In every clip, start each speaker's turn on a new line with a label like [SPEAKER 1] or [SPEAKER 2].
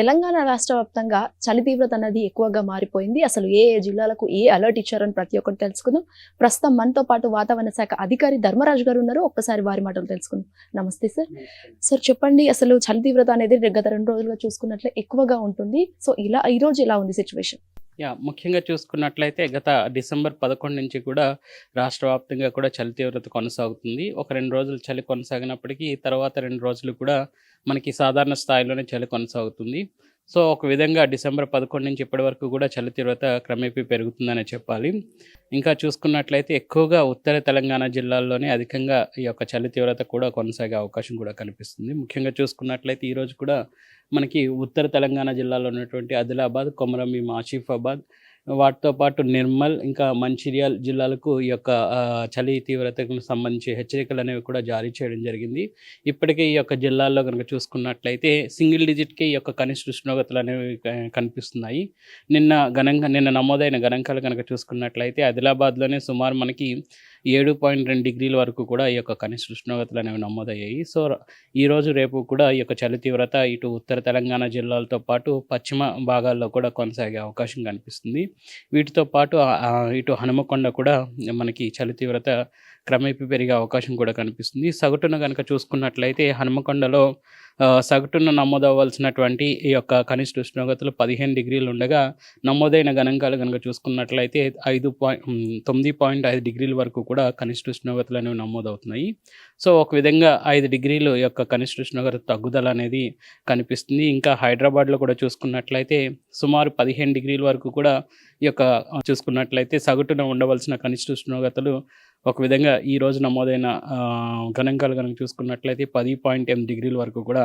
[SPEAKER 1] తెలంగాణ రాష్ట్ర వ్యాప్తంగా చలి తీవ్రత అనేది ఎక్కువగా మారిపోయింది. అసలు ఏ ఏ జిల్లాలకు ఏ అలర్ట్ ఇచ్చారని ప్రతి ఒక్కటి తెలుసుకుందాం. ప్రస్తుతం మనతో పాటు వాతావరణ శాఖ అధికారి ధర్మరాజు గారు ఉన్నారు. ఒక్కసారి వారి మాటలు తెలుసుకుందాం. నమస్తే సార్. సార్ చెప్పండి. అసలు చలి తీవ్రత అనేది గత రెండు రోజులుగా చూసుకున్నట్లే ఎక్కువగా ఉంటుంది. సో ఇలా ఈ రోజు ఎలా ఉంది సిచ్యువేషన్
[SPEAKER 2] యా ముఖ్యంగా చూసుకున్నట్లయితే గత డిసెంబర్ పదకొండు నుంచి కూడా రాష్ట్ర వ్యాప్తంగా కూడా చలి తీవ్రత కొనసాగుతుంది. ఒక రెండు రోజులు చలి కొనసాగినప్పటికీ తర్వాత రెండు రోజులు కూడా మనకి సాధారణ స్థాయిలోనే చలి కొనసాగుతుంది. సో ఒక విధంగా డిసెంబర్ పదకొండు నుంచి ఇప్పటి వరకు కూడా చలి తీవ్రత క్రమేపీ పెరుగుతుందనే చెప్పాలి. ఇంకా చూసుకున్నట్లయితే ఎక్కువగా ఉత్తర తెలంగాణ జిల్లాల్లోనే అధికంగా ఈ యొక్క చలి తీవ్రత కూడా కొనసాగే అవకాశం కూడా కనిపిస్తుంది. ముఖ్యంగా చూసుకున్నట్లయితే ఈరోజు కూడా మనకి ఉత్తర తెలంగాణ జిల్లాలో ఉన్నటువంటి ఆదిలాబాద్ కొమరంభీం ఆసిఫాబాద్ వాటితో పాటు నిర్మల్ ఇంకా మంచిర్యాల్ జిల్లాలకు ఈ యొక్క చలి తీవ్రతకు సంబంధించి హెచ్చరికలు అనేవి కూడా జారీ చేయడం జరిగింది. ఇప్పటికే ఈ యొక్క జిల్లాల్లో కనుక చూసుకున్నట్లయితే సింగిల్ డిజిట్కే ఈ యొక్క కనిష్ట ఉష్ణోగ్రతలు అనేవి కనిపిస్తున్నాయి. నిన్న గణంగా నిన్న నమోదైన గణాంకాలు కనుక చూసుకున్నట్లయితే ఆదిలాబాద్లోనే సుమారు మనకి ఏడు పాయింట్ రెండు డిగ్రీల వరకు కూడా ఈ యొక్క కనిష్ట ఉష్ణోగ్రతలు అనేవి నమోదయ్యాయి. సో ఈ రోజు రేపు కూడా ఈ యొక్క చలి తీవ్రత ఇటు ఉత్తర తెలంగాణ జిల్లాలతో పాటు పశ్చిమ భాగాల్లో కూడా కొనసాగే అవకాశం కనిపిస్తుంది. వీటితో పాటు ఇటు హనుమకొండ కూడా మనకి చలి తీవ్రత క్రమేపీ పెరిగే అవకాశం కూడా కనిపిస్తుంది. సగటున కనుక చూసుకున్నట్లయితే హనుమకొండలో సగటున నమోదవ్వాల్సినటువంటి ఈ యొక్క కనిష్ట ఉష్ణోగ్రతలు పదిహేను డిగ్రీలు ఉండగా నమోదైన గణాంకాలు కనుక చూసుకున్నట్లయితే ఐదు పాయింట్ తొమ్మిది పాయింట్ ఐదు డిగ్రీల వరకు కూడా కనిష్ట ఉష్ణోగ్రతలు అనేవి నమోదవుతున్నాయి. సో ఒక విధంగా ఐదు డిగ్రీలు యొక్క కనిష్ట ఉష్ణోగ్రత తగ్గుదల అనేది కనిపిస్తుంది. ఇంకా హైదరాబాద్లో కూడా చూసుకున్నట్లయితే సుమారు పదిహేను డిగ్రీల వరకు కూడా ఈ యొక్క చూసుకున్నట్లయితే సగటున ఉండవలసిన కనిష్ట ఉష్ణోగ్రతలు ఒక విధంగా ఈ రోజు నమోదైన గణాంకాలు కనుక చూసుకున్నట్లయితే పది పాయింట్ ఎనిమిది డిగ్రీల వరకు కూడా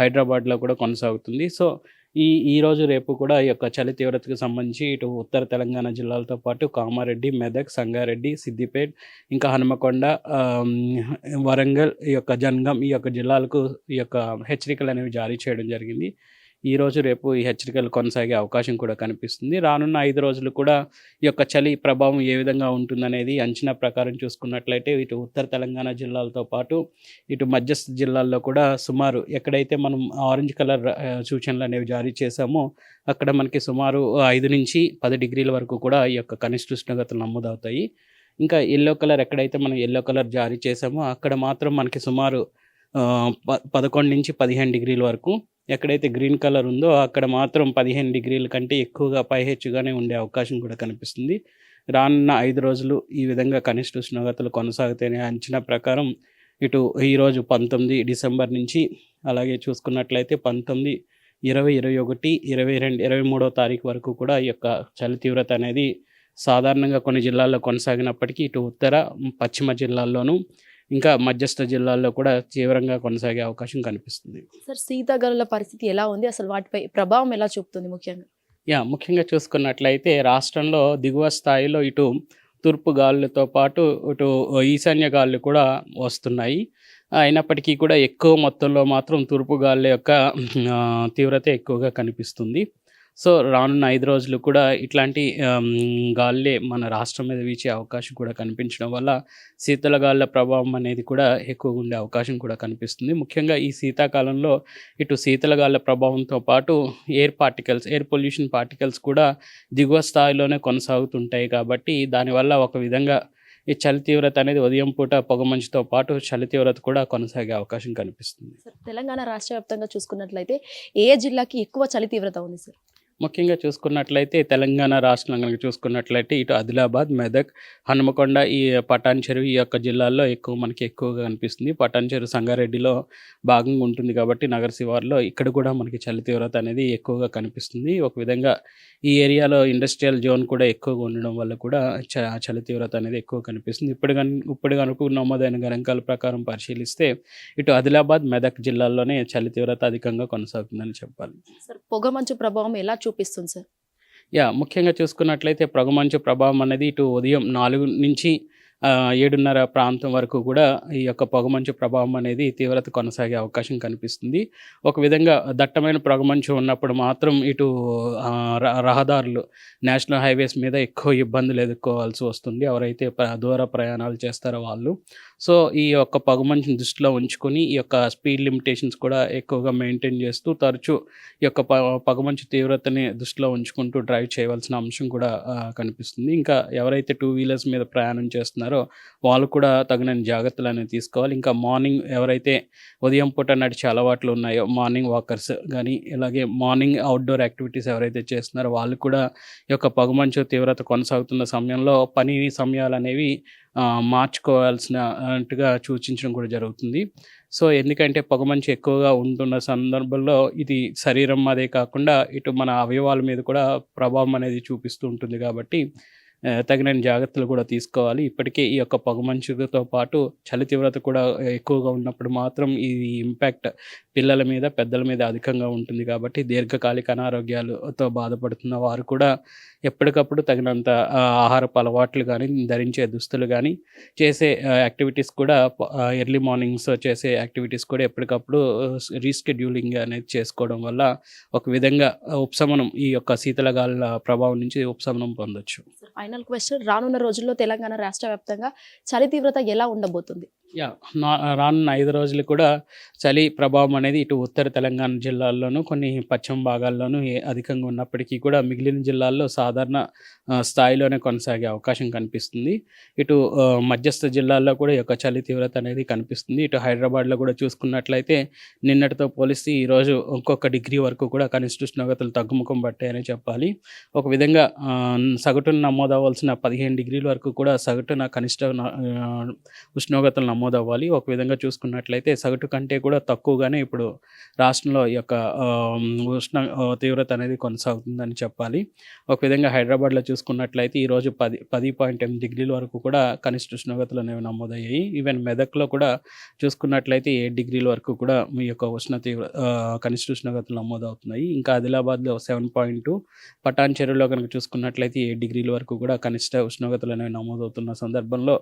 [SPEAKER 2] హైదరాబాద్లో కూడా కొనసాగుతుంది. సో ఈ ఈ రోజు రేపు కూడా ఈ యొక్క చలి తీవ్రతకు సంబంధించి ఇటు ఉత్తర తెలంగాణ జిల్లాలతో పాటు కామారెడ్డి మెదక్ సంగారెడ్డి సిద్దిపేట్ ఇంకా హనుమకొండ వరంగల్ ఈ యొక్క జన్గం ఈ యొక్క జిల్లాలకు ఈ యొక్క హెచ్చరికలు అనేవి జారీ చేయడం జరిగింది. ఈ రోజు రేపు ఈ హెచ్చరికలు కొనసాగే అవకాశం కూడా కనిపిస్తుంది. రానున్న ఐదు రోజులు కూడా ఈ యొక్క చలి ప్రభావం ఏ విధంగా ఉంటుందనేది అంచనా ప్రకారం చూసుకున్నట్లయితే ఇటు ఉత్తర తెలంగాణ జిల్లాలతో పాటు ఇటు మధ్యస్థ జిల్లాల్లో కూడా సుమారు ఎక్కడైతే మనం ఆరెంజ్ కలర్ సూచనలు అనేవి జారీ చేశామో అక్కడ మనకి సుమారు ఐదు నుంచి పది డిగ్రీల వరకు కూడా ఈ యొక్క కనిష్ట ఉష్ణోగ్రతలు నమోదవుతాయి. ఇంకా ఎల్లో కలర్ ఎక్కడైతే మనం ఎల్లో కలర్ జారీ చేసామో అక్కడ మాత్రం మనకి సుమారు ప పదకొండు నుంచి పదిహేను డిగ్రీల వరకు ఎక్కడైతే గ్రీన్ కలర్ ఉందో అక్కడ మాత్రం పదిహేను డిగ్రీల కంటే ఎక్కువగా పైహెచ్చుగానే ఉండే అవకాశం కూడా కనిపిస్తుంది. రానున్న ఐదు రోజులు ఈ విధంగా కనిష్ట ఉష్ణోగ్రతలు కొనసాగుతాయనే అంచనా ప్రకారం ఇటు ఈరోజు పంతొమ్మిది డిసెంబర్ నుంచి అలాగే చూసుకున్నట్లయితే పంతొమ్మిది ఇరవై ఇరవై ఒకటి ఇరవై రెండు ఇరవై మూడో తారీఖు వరకు కూడా ఈ యొక్క చలి తీవ్రత అనేది సాధారణంగా కొన్ని జిల్లాల్లో కొనసాగినప్పటికీ ఇటు ఉత్తర పశ్చిమ జిల్లాల్లోనూ ఇంకా మధ్యస్థ జిల్లాల్లో కూడా తీవ్రంగా కొనసాగే అవకాశం కనిపిస్తుంది.
[SPEAKER 1] సార్ శీతగాలుల పరిస్థితి ఎలా ఉంది? అసలు వాటిపై ప్రభావం ఎలా చూపుతుంది ముఖ్యంగా?
[SPEAKER 2] యా ముఖ్యంగా చూసుకున్నట్లయితే రాష్ట్రంలో దిగువ స్థాయిలో ఇటు తూర్పు గాలులతో పాటు ఇటు ఈశాన్య గాలులు కూడా వస్తున్నాయి. అయినప్పటికీ కూడా ఎక్కువ మొత్తంలో మాత్రం తూర్పు గాలుల యొక్క తీవ్రత ఎక్కువగా కనిపిస్తుంది. సో రానున్న ఐదు రోజులు కూడా ఇట్లాంటి గాలే మన రాష్ట్రం మీద వీచే అవకాశం కూడా కనిపించడం వల్ల శీతల గాలుల ప్రభావం అనేది కూడా ఎక్కువగా ఉండే అవకాశం కూడా కనిపిస్తుంది. ముఖ్యంగా ఈ శీతాకాలంలో ఇటు శీతల గాలుల ప్రభావంతో పాటు air particles air pollution particles కూడా దిగువ స్థాయిలోనే కొనసాగుతుంటాయి కాబట్టి దానివల్ల ఒక విధంగా ఈ చలి తీవ్రత అనేది ఉదయం పూట పొగమంచుతో పాటు చలి తీవ్రత కూడా కొనసాగే అవకాశం కనిపిస్తుంది.
[SPEAKER 1] సార్ తెలంగాణ రాష్ట్ర వ్యాప్తంగా చూసుకున్నట్లయితే ఏ జిల్లాకి ఎక్కువ చలి తీవ్రత ఉంది సార్?
[SPEAKER 2] ముఖ్యంగా చూసుకున్నట్లయితే తెలంగాణ రాష్ట్రం కనుక చూసుకున్నట్లయితే ఇటు ఆదిలాబాద్ మెదక్ హనుమకొండ ఈ పటాన్ చెరువు ఈ యొక్క జిల్లాల్లో ఎక్కువ మనకి ఎక్కువగా కనిపిస్తుంది. పటాన్ చెరువు సంగారెడ్డిలో భాగంగా ఉంటుంది కాబట్టి నగర శివార్లో ఇక్కడ కూడా మనకి చలి తీవ్రత అనేది ఎక్కువగా కనిపిస్తుంది. ఒక విధంగా ఈ ఏరియాలో ఇండస్ట్రియల్ జోన్ కూడా ఎక్కువగా ఉండడం వల్ల కూడా చ చలి తీవ్రత అనేది ఎక్కువ కనిపిస్తుంది. ఇప్పుడు కను ఇప్పుడు కనుక నమోదైన గణాంకాల ప్రకారం పరిశీలిస్తే ఇటు ఆదిలాబాద్ మెదక్ జిల్లాల్లోనే చలి తీవ్రత అధికంగా కొనసాగుతుందని చెప్పాలి.
[SPEAKER 1] పొగమంచు ప్రభావం ఎలా చూపిస్తుంది సార్?
[SPEAKER 2] యా ముఖ్యంగా చూసుకున్నట్లయితే పొగమంచు ప్రభావం అనేది ఇటు ఉదయం నాలుగు నుంచి ఏడున్నర ప్రాంతం వరకు కూడా ఈ యొక్క పొగమంచు ప్రభావం అనేది తీవ్రత కొనసాగే అవకాశం కనిపిస్తుంది. ఒక విధంగా దట్టమైన పొగమంచు ఉన్నప్పుడు మాత్రం ఇటు ర- రహదారులు నేషనల్ హైవేస్ మీద ఎక్కువ ఇబ్బందులు ఎదుర్కోవాల్సి వస్తుంది. ఎవరైతే ప్ర- దూర ప్రయాణాలు చేస్తారో వాళ్ళు సో ఈ యొక్క పొగమంచుని దృష్టిలో ఉంచుకొని ఈ యొక్క స్పీడ్ లిమిటేషన్స్ కూడా ఎక్కువగా మెయింటైన్ చేస్తూ తరచూ ఈ యొక్క ప పొగమంచు తీవ్రతని దృష్టిలో ఉంచుకుంటూ డ్రైవ్ చేయవలసిన అంశం కూడా కనిపిస్తుంది. ఇంకా ఎవరైతే టూ వీలర్స్ మీద ప్రయాణం చేస్తున్నారో వాళ్ళు కూడా తగిన జాగ్రత్తలు అనేవి తీసుకోవాలి. ఇంకా మార్నింగ్ ఎవరైతే ఉదయం పూట నడిచే అలవాట్లు ఉన్నాయో మార్నింగ్ వాకర్స్ కానీ ఇలాగే మార్నింగ్ అవుట్డోర్ యాక్టివిటీస్ ఎవరైతే చేస్తున్నారో వాళ్ళు కూడా ఈ యొక్క పొగమంచు తీవ్రత కొనసాగుతున్న సమయంలో పని సమయాలు అనేవి మార్చుకోవాల్సినట్టుగా మార్చుకోవాల్సిన సూచించడం కూడా జరుగుతుంది. సో ఎందుకంటే పొగమంచు ఎక్కువగా ఉంటున్న సందర్భంలో ఇది శరీరం అదే కాకుండా ఇటు మన అవయవాల మీద కూడా ప్రభావం అనేది చూపిస్తూ ఉంటుంది కాబట్టి తగిన జాగ్రత్తలు కూడా తీసుకోవాలి. ఇప్పటికే ఈ యొక్క పొగమంచుతో పాటు చలి తీవ్రత కూడా ఎక్కువగా ఉన్నప్పుడు మాత్రం ఈ ఇంపాక్ట్ పిల్లల మీద పెద్దల మీద అధికంగా ఉంటుంది కాబట్టి దీర్ఘకాలిక అనారోగ్యాలతో బాధపడుతున్న వారు కూడా ఎప్పటికప్పుడు తగినంత ఆహారపు అలవాట్లు కానీ ధరించే దుస్తులు కానీ చేసే యాక్టివిటీస్ కూడా ఎర్లీ మార్నింగ్స్ చేసే యాక్టివిటీస్ కూడా ఎప్పటికప్పుడు రీస్కెడ్యూలింగ్ అనేది చేసుకోవడం వల్ల ఒక విధంగా ఉపశమనం ఈ యొక్క శీతలగాల ప్రభావం నుంచి ఉపశమనం పొందొచ్చు.
[SPEAKER 1] ఫైనల్ క్వశ్చన్ రానున్న రోజుల్లో తెలంగాణ రాష్ట్ర వ్యాప్తంగా చలి తీవ్రత ఎలా ఉండబోతుంది?
[SPEAKER 2] యా నా- రానున్న ఐదు రోజులు కూడా చలి ప్రభావం అనేది ఇటు ఉత్తర తెలంగాణ జిల్లాల్లోనూ కొన్ని పశ్చిమ భాగాల్లోనూ అధికంగా ఉన్నప్పటికీ కూడా మిగిలిన జిల్లాల్లో సాధారణ స్థాయిలోనే కొనసాగే అవకాశం కనిపిస్తుంది. ఇటు మధ్యస్థ జిల్లాల్లో కూడా యొక్క చలి తీవ్రత అనేది కనిపిస్తుంది. ఇటు హైదరాబాద్లో కూడా చూసుకున్నట్లయితే నిన్నటితో పోలిస్తే ఈరోజు ఒక్కొక్క డిగ్రీ వరకు కూడా కనిష్ట ఉష్ణోగ్రతలు తగ్గుముఖం పట్టాయని చెప్పాలి. ఒక విధంగా సగటును సగటున నమోదవలసిన పదిహేను డిగ్రీల వరకు కూడా సగటున కనిష్ట ఉష్ణోగ్రతలు నమోదు నమోదవ్వాలి. ఒక విధంగా చూసుకున్నట్లయితే సగటు కంటే కూడా తక్కువగానే ఇప్పుడు రాష్ట్రంలో ఈ యొక్క ఉష్ణ తీవ్రత అనేది కొనసాగుతుందని చెప్పాలి. ఒక విధంగా హైదరాబాద్లో చూసుకున్నట్లయితే ఈరోజు పది పది పాయింట్ ఎనిమిది డిగ్రీల వరకు కూడా కనిష్ట ఉష్ణోగ్రతలు అనేవి నమోదయ్యాయి. ఈవెన్ మెదక్లో కూడా చూసుకున్నట్లయితే ఏడు డిగ్రీల వరకు కూడా మీ యొక్క ఉష్ణ తీవ్ర కనిష్ట ఉష్ణోగ్రతలు నమోదవుతున్నాయి. ఇంకా ఆదిలాబాద్లో సెవెన్ పాయింట్ టూ పటాన్ చెరువులో కనుక చూసుకున్నట్లయితే ఏడు డిగ్రీల వరకు కూడా కనిష్ట ఉష్ణోగ్రతలు అనేవి నమోదవుతున్న సందర్భంలో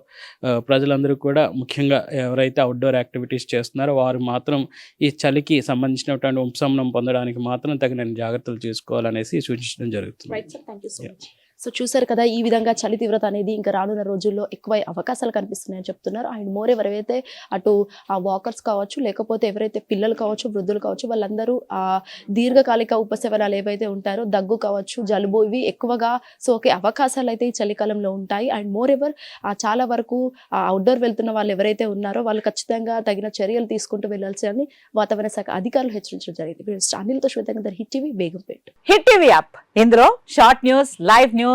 [SPEAKER 2] ప్రజలందరూ కూడా ముఖ్యంగా ఎవరైతే అవుట్డోర్ యాక్టివిటీస్ చేస్తున్నారో వారు మాత్రం ఈ చలికి సంబంధించినటువంటి ఉపశమనం పొందడానికి మాత్రం తగిన జాగ్రత్తలు తీసుకోవాలనేసి సూచించడం జరుగుతుంది.
[SPEAKER 1] సో చూసారు కదా ఈ విధంగా చలి తీవ్రత అనేది ఇంకా రానున్న రోజుల్లో ఎక్కువ అవకాశాలు కనిపిస్తున్నాయని చెప్తున్నారు. అండ్ మోర్ ఎవరైతే అటు ఆ వాకర్స్ కావచ్చు లేకపోతే ఎవరైతే పిల్లలు కావచ్చు వృద్ధులు కావచ్చు వాళ్ళందరూ ఆ దీర్ఘకాలిక ఉపశమనాలు ఏవైతే ఉంటారో దగ్గు కావచ్చు జలుబు ఇవి ఎక్కువగా సోకే అవకాశాలు అయితే ఈ చలికాలంలో ఉంటాయి. అండ్ మోర్ ఎవర్ ఆ చాలా వరకు ఆ అవుట్డోర్ వెళ్తున్న వాళ్ళు ఎవరైతే ఉన్నారో వాళ్ళు ఖచ్చితంగా తగిన చర్యలు తీసుకుంటూ వెళ్ళాల్సి వాతావరణ శాఖ అధికారులు హెచ్చరించడం జరిగింది. అనిల్తో శ్వేతంగా hit TV Begumpet.
[SPEAKER 3] Hit TV app. ఇందులో short news live news